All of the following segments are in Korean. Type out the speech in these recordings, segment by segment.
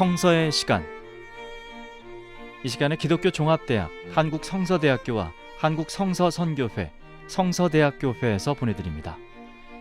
성서의 시간 이 시간에 기독교 종합대학 한국 성서대학교와 한국 성서선교회 성서대학교회에서 보내드립니다.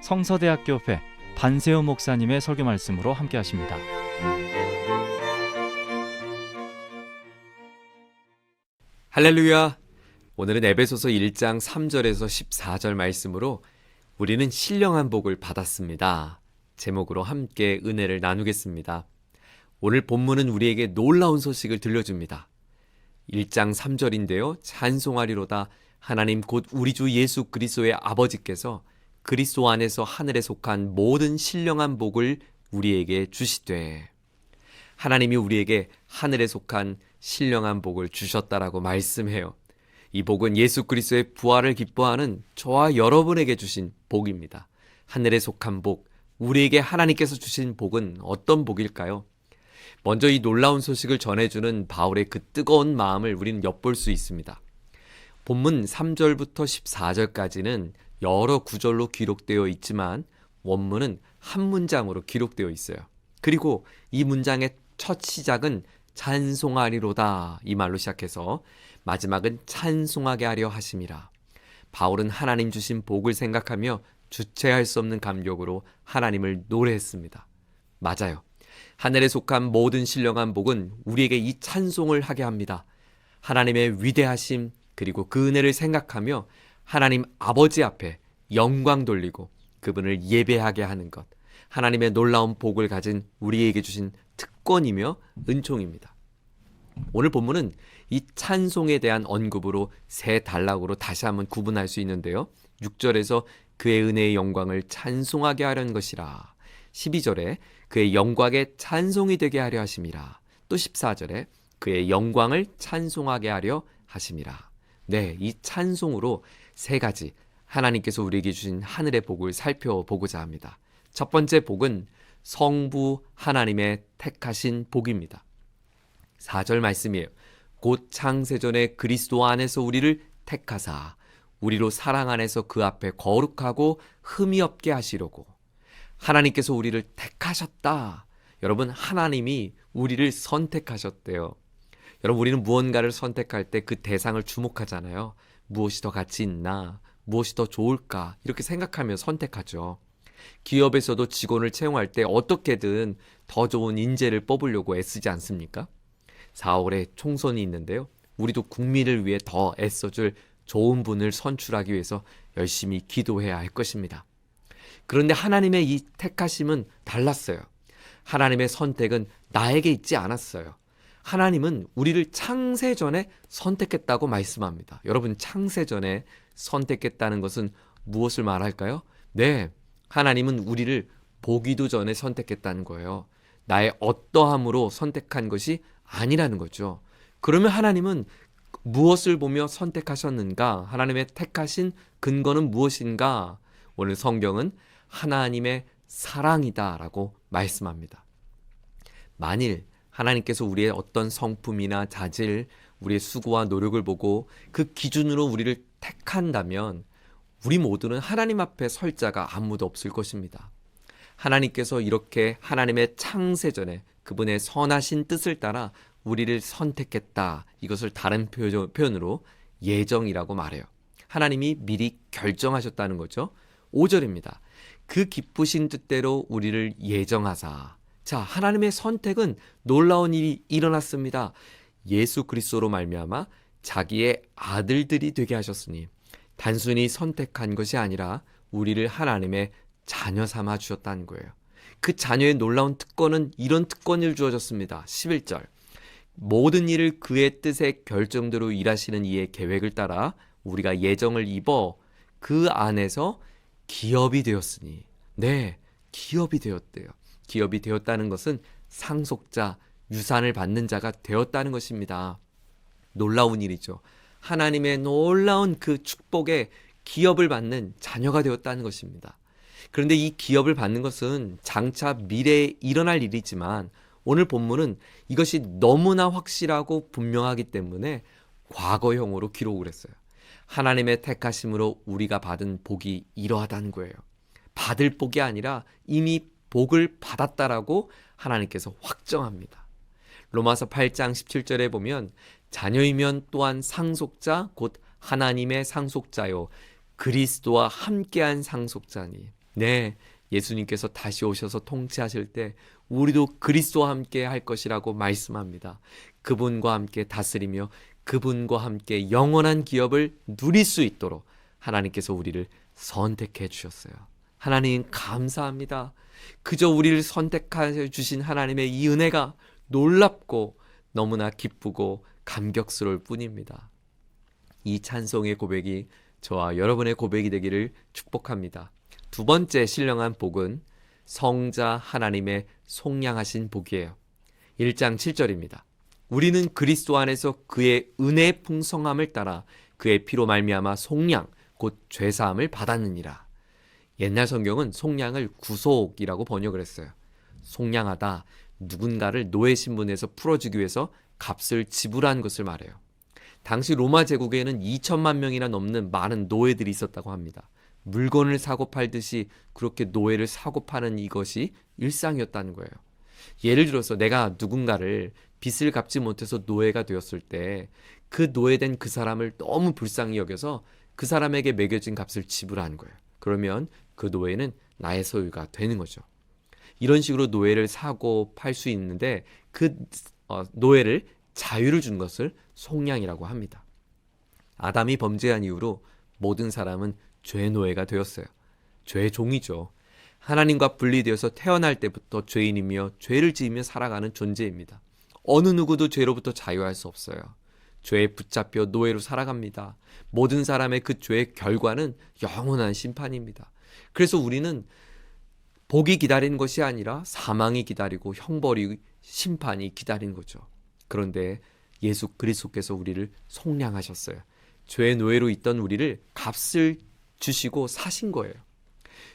성서대학교회 반세우 목사님의 설교 말씀으로 함께 하십니다. 할렐루야! 오늘은 에베소서 1장 3절에서 14절 말씀으로 우리는 신령한 복을 받았습니다. 제목으로 함께 은혜를 나누겠습니다. 오늘 본문은 우리에게 놀라운 소식을 들려줍니다. 1장 3절인데요. 찬송하리로다 하나님 곧 우리 주 예수 그리스도의 아버지께서 그리스도 안에서 하늘에 속한 모든 신령한 복을 우리에게 주시되 하나님이 우리에게 하늘에 속한 신령한 복을 주셨다라고 말씀해요. 이 복은 예수 그리스도의 부활을 기뻐하는 저와 여러분에게 주신 복입니다. 하늘에 속한 복, 우리에게 하나님께서 주신 복은 어떤 복일까요? 먼저 이 놀라운 소식을 전해주는 바울의 그 뜨거운 마음을 우리는 엿볼 수 있습니다. 본문 3절부터 14절까지는 여러 구절로 기록되어 있지만 원문은 한 문장으로 기록되어 있어요. 그리고 이 문장의 첫 시작은 찬송하리로다 이 말로 시작해서 마지막은 찬송하게 하려 하심이라. 바울은 하나님 주신 복을 생각하며 주체할 수 없는 감격으로 하나님을 노래했습니다. 맞아요. 하늘에 속한 모든 신령한 복은 우리에게 이 찬송을 하게 합니다. 하나님의 위대하심 그리고 그 은혜를 생각하며 하나님 아버지 앞에 영광 돌리고 그분을 예배하게 하는 것. 하나님의 놀라운 복을 가진 우리에게 주신 특권이며 은총입니다. 오늘 본문은 이 찬송에 대한 언급으로 세 단락으로 다시 한번 구분할 수 있는데요. 6절에서 그의 은혜의 영광을 찬송하게 하려는 것이라. 12절에 그의 영광에 찬송이 되게 하려 하심이라. 또 14절에 그의 영광을 찬송하게 하려 하심이라. 네, 이 찬송으로 세 가지 하나님께서 우리에게 주신 하늘의 복을 살펴보고자 합니다. 첫 번째 복은 성부 하나님의 택하신 복입니다. 4절 말씀이에요. 곧 창세전에 그리스도 안에서 우리를 택하사 우리로 사랑 안에서 그 앞에 거룩하고 흠이 없게 하시려고 하나님께서 우리를 택하셨다. 여러분 하나님이 우리를 선택하셨대요. 여러분 우리는 무언가를 선택할 때 그 대상을 주목하잖아요. 무엇이 더 가치 있나? 무엇이 더 좋을까? 이렇게 생각하며 선택하죠. 기업에서도 직원을 채용할 때 어떻게든 더 좋은 인재를 뽑으려고 애쓰지 않습니까? 4월에 총선이 있는데요. 우리도 국민을 위해 더 애써줄 좋은 분을 선출하기 위해서 열심히 기도해야 할 것입니다. 그런데 하나님의 이 택하심은 달랐어요. 하나님의 선택은 나에게 있지 않았어요. 하나님은 우리를 창세전에 선택했다고 말씀합니다. 여러분, 창세전에 선택했다는 것은 무엇을 말할까요? 네, 하나님은 우리를 보기도 전에 선택했다는 거예요. 나의 어떠함으로 선택한 것이 아니라는 거죠. 그러면 하나님은 무엇을 보며 선택하셨는가? 하나님의 택하신 근거는 무엇인가? 오늘 성경은 하나님의 사랑이다라고 말씀합니다. 만일 하나님께서 우리의 어떤 성품이나 자질, 우리의 수고와 노력을 보고 그 기준으로 우리를 택한다면 우리 모두는 하나님 앞에 설 자가 아무도 없을 것입니다. 하나님께서 이렇게 하나님의 창세전에 그분의 선하신 뜻을 따라 우리를 선택했다. 이것을 다른 표현으로 예정이라고 말해요. 하나님이 미리 결정하셨다는 거죠. 5절입니다. 그 기쁘신 뜻대로 우리를 예정하사. 자, 하나님의 선택은 놀라운 일이 일어났습니다. 예수 그리스도로 말미암아 자기의 아들들이 되게 하셨으니 단순히 선택한 것이 아니라 우리를 하나님의 자녀 삼아 주셨다는 거예요. 그 자녀의 놀라운 특권은 이런 특권을 주어졌습니다. 11절. 모든 일을 그의 뜻의 결정대로 일하시는 이의 계획을 따라 우리가 예정을 입어 그 안에서 기업이 되었으니. 네, 기업이 되었대요. 기업이 되었다는 것은 상속자, 유산을 받는 자가 되었다는 것입니다. 놀라운 일이죠. 하나님의 놀라운 그 축복에 기업을 받는 자녀가 되었다는 것입니다. 그런데 이 기업을 받는 것은 장차 미래에 일어날 일이지만 오늘 본문은 이것이 너무나 확실하고 분명하기 때문에 과거형으로 기록을 했어요. 하나님의 택하심으로 우리가 받은 복이 이러하다는 거예요. 받을 복이 아니라 이미 복을 받았다라고 하나님께서 확정합니다. 로마서 8장 17절에 보면 자녀이면 또한 상속자 곧 하나님의 상속자요 그리스도와 함께한 상속자니. 네. 예수님께서 다시 오셔서 통치하실 때 우리도 그리스도와 함께 할 것이라고 말씀합니다. 그분과 함께 다스리며 그분과 함께 영원한 기업을 누릴 수 있도록 하나님께서 우리를 선택해 주셨어요. 하나님 감사합니다. 그저 우리를 선택하여 주신 하나님의 이 은혜가 놀랍고 너무나 기쁘고 감격스러울 뿐입니다. 이 찬송의 고백이 저와 여러분의 고백이 되기를 축복합니다. 두 번째 신령한 복은 성자 하나님의 속량하신 복이에요. 1장 7절입니다. 우리는 그리스도 안에서 그의 은혜의 풍성함을 따라 그의 피로 말미암아 속량 곧 죄사함을 받았느니라. 옛날 성경은 속량을 구속이라고 번역을 했어요. 속량하다 누군가를 노예 신분에서 풀어주기 위해서 값을 지불한 것을 말해요. 당시 로마 제국에는 2천만 명이나 넘는 많은 노예들이 있었다고 합니다. 물건을 사고 팔듯이 그렇게 노예를 사고 파는 이것이 일상이었다는 거예요. 예를 들어서 내가 누군가를 빚을 갚지 못해서 노예가 되었을 때 그 노예된 그 사람을 너무 불쌍히 여겨서 그 사람에게 매겨진 값을 지불하는 거예요. 그러면 그 노예는 나의 소유가 되는 거죠. 이런 식으로 노예를 사고 팔 수 있는데 그 어, 노예를 자유를 준 것을 속량이라고 합니다. 아담이 범죄한 이후로 모든 사람은 죄의 노예가 되었어요. 죄의 종이죠. 하나님과 분리되어서 태어날 때부터 죄인이며 죄를 지으며 살아가는 존재입니다. 어느 누구도 죄로부터 자유할 수 없어요. 죄에 붙잡혀 노예로 살아갑니다. 모든 사람의 그 죄의 결과는 영원한 심판입니다. 그래서 우리는 복이 기다리는 것이 아니라 사망이 기다리고 형벌이 심판이 기다리는 거죠. 그런데 예수 그리스도께서 우리를 속량하셨어요. 죄의 노예로 있던 우리를 값을 주시고 사신 거예요.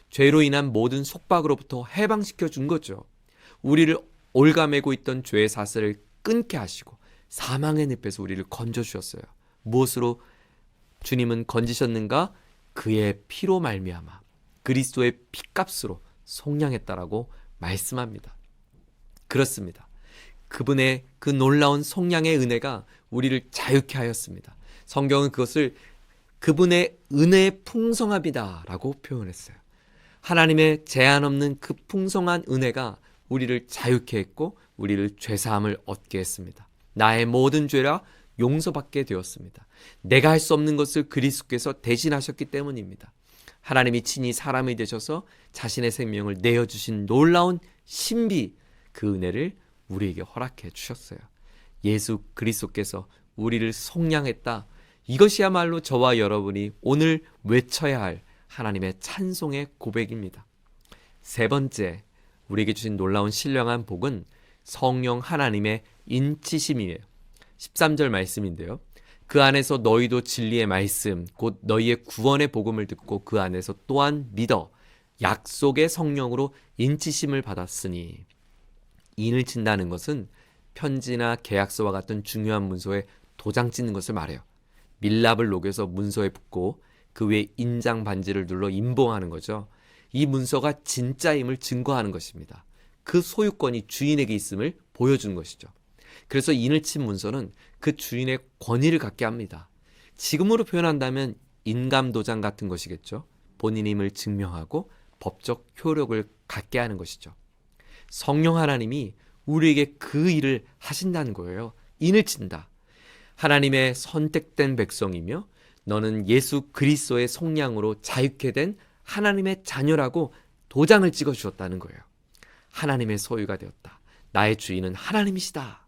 죄로 인한 모든 속박으로부터 해방시켜 준 거죠. 우리를 올가매고 있던 죄의 사슬을 끊게 하시고 사망의 늪에서 우리를 건져 주셨어요. 무엇으로 주님은 건지셨는가? 그의 피로 말미암아 그리스도의 피값으로 속량했다라고 말씀합니다. 그렇습니다. 그분의 그 놀라운 속량의 은혜가 우리를 자유케 하였습니다. 성경은 그것을 그분의 은혜의 풍성함이다라고 표현했어요. 하나님의 제한 없는 그 풍성한 은혜가 우리를 자유케 했고 우리를 죄사함을 얻게 했습니다. 나의 모든 죄라 용서받게 되었습니다. 내가 할 수 없는 것을 그리스도께서 대신하셨기 때문입니다. 하나님이 친히 사람이 되셔서 자신의 생명을 내어 주신 놀라운 신비 그 은혜를 우리에게 허락해 주셨어요. 예수 그리스도께서 우리를 속량했다. 이것이야말로 저와 여러분이 오늘 외쳐야 할 하나님의 찬송의 고백입니다. 세 번째, 우리에게 주신 놀라운 신령한 복은 성령 하나님의 인치심이에요. 13절 말씀인데요. 그 안에서 너희도 진리의 말씀, 곧 너희의 구원의 복음을 듣고 그 안에서 또한 믿어 약속의 성령으로 인치심을 받았으니 인을 친다는 것은 편지나 계약서와 같은 중요한 문서에 도장 찍는 것을 말해요. 밀랍을 녹여서 문서에 붓고 그 위에 인장 반지를 눌러 임봉하는 거죠. 이 문서가 진짜임을 증거하는 것입니다. 그 소유권이 주인에게 있음을 보여주는 것이죠. 그래서 인을 친 문서는 그 주인의 권위를 갖게 합니다. 지금으로 표현한다면 인감 도장 같은 것이겠죠. 본인임을 증명하고 법적 효력을 갖게 하는 것이죠. 성령 하나님이 우리에게 그 일을 하신다는 거예요. 인을 친다. 하나님의 선택된 백성이며 너는 예수 그리스도의 속량으로 자유케 된 하나님의 자녀라고 도장을 찍어 주었다는 거예요. 하나님의 소유가 되었다. 나의 주인은 하나님이시다.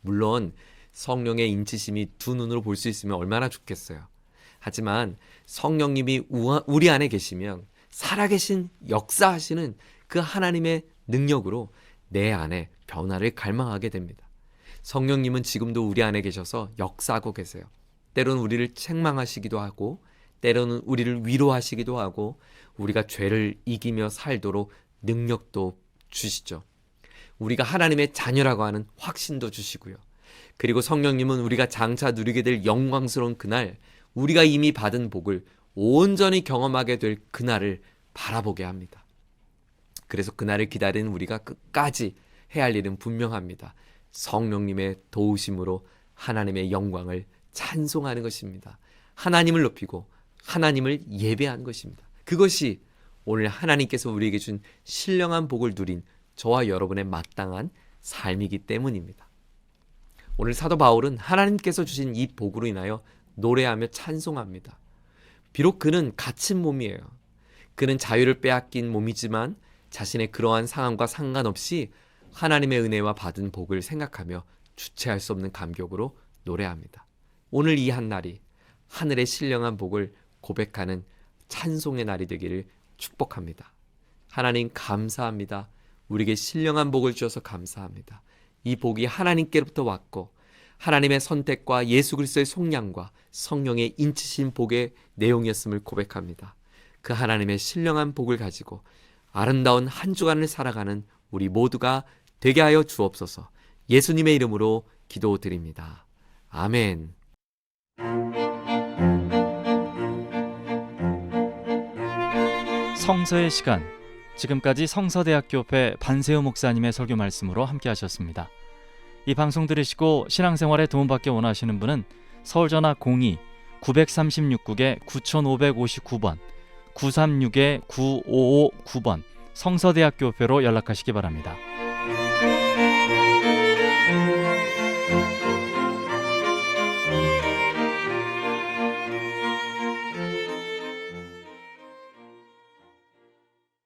물론 성령의 인치심이 두 눈으로 볼 수 있으면 얼마나 좋겠어요. 하지만 성령님이 우리 안에 계시면 살아계신 역사하시는 그 하나님의 능력으로 내 안에 변화를 갈망하게 됩니다. 성령님은 지금도 우리 안에 계셔서 역사하고 계세요. 때로는 우리를 책망하시기도 하고, 때로는 우리를 위로하시기도 하고, 우리가 죄를 이기며 살도록 능력도 주시죠. 우리가 하나님의 자녀라고 하는 확신도 주시고요. 그리고 성령님은 우리가 장차 누리게 될 영광스러운 그날, 우리가 이미 받은 복을 온전히 경험하게 될 그날을 바라보게 합니다. 그래서 그날을 기다리는 우리가 끝까지 해야 할 일은 분명합니다. 성령님의 도우심으로 하나님의 영광을 찬송하는 것입니다. 하나님을 높이고 하나님을 예배하는 것입니다. 그것이 오늘 하나님께서 우리에게 준 신령한 복을 누린 저와 여러분의 마땅한 삶이기 때문입니다. 오늘 사도 바울은 하나님께서 주신 이 복으로 인하여 노래하며 찬송합니다. 비록 그는 갇힌 몸이에요. 그는 자유를 빼앗긴 몸이지만 자신의 그러한 상황과 상관없이 하나님의 은혜와 받은 복을 생각하며 주체할 수 없는 감격으로 노래합니다. 오늘 이 한 날이 하늘의 신령한 복을 고백하는 찬송의 날이 되기를 축복합니다. 하나님 감사합니다. 우리에게 신령한 복을 주셔서 감사합니다. 이 복이 하나님께로부터 왔고 하나님의 선택과 예수 그리스도의 속량과 성령의 인치신 복의 내용이었음을 고백합니다. 그 하나님의 신령한 복을 가지고 아름다운 한 주간을 살아가는 우리 모두가 되게 하여 주옵소서. 예수님의 이름으로 기도드립니다. 아멘. 성서의 시간 지금까지 성서대학교회 반세호 목사님의 설교 말씀으로 함께 하셨습니다. 이 방송 들으시고 신앙생활에 도움받기 원하시는 분은 서울 전화 02 936국에 9559번 936에 9559번 성서대학교회로 연락하시기 바랍니다.